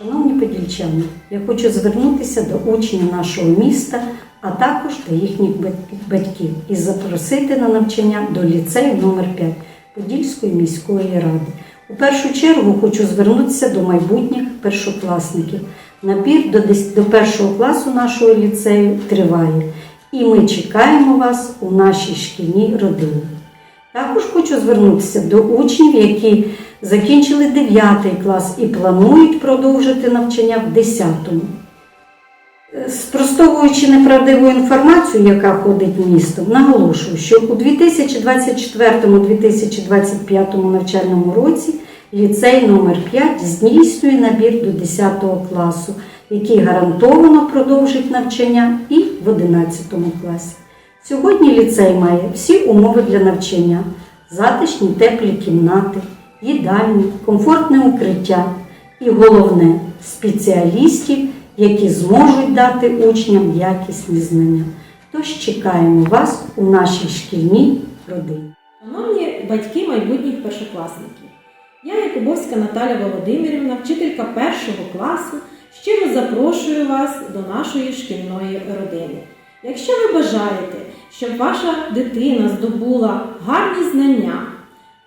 односельчани, я хочу звернутися до учнів нашого міста, а також до їхніх батьків і запросити на навчання до ліцею номер 5 Подільської міської ради. У першу чергу хочу звернутися до майбутніх першокласників. Набір до першого класу нашого ліцею триває, і ми чекаємо вас у нашій шкільній родині. Також хочу звернутися до учнів, які закінчили 9 клас і планують продовжити навчання в 10. Е, Спростовуючи неправдиву інформацію, яка ходить містом, наголошую, що у 2024-2025 навчальному році ліцей номер 5 здійснює набір до 10 класу, який гарантовано продовжить навчання і в 11 класі. Сьогодні ліцей має всі умови для навчання: затишні теплі кімнати, їдальні, комфортне укриття і головне спеціалістів, які зможуть дати учням якісні знання. Тож чекаємо вас у нашій шкільній родині. Шановні батьки майбутніх першокласників, я Якубовська Наталя Володимирівна, вчителька першого класу, щиро запрошую вас до нашої шкільної родини. Якщо ви бажаєте, щоб ваша дитина здобула гарні знання,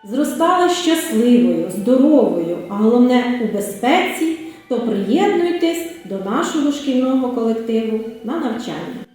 зростала щасливою, здоровою, а головне у безпеці, то приєднуйтесь до нашого шкільного колективу на навчання.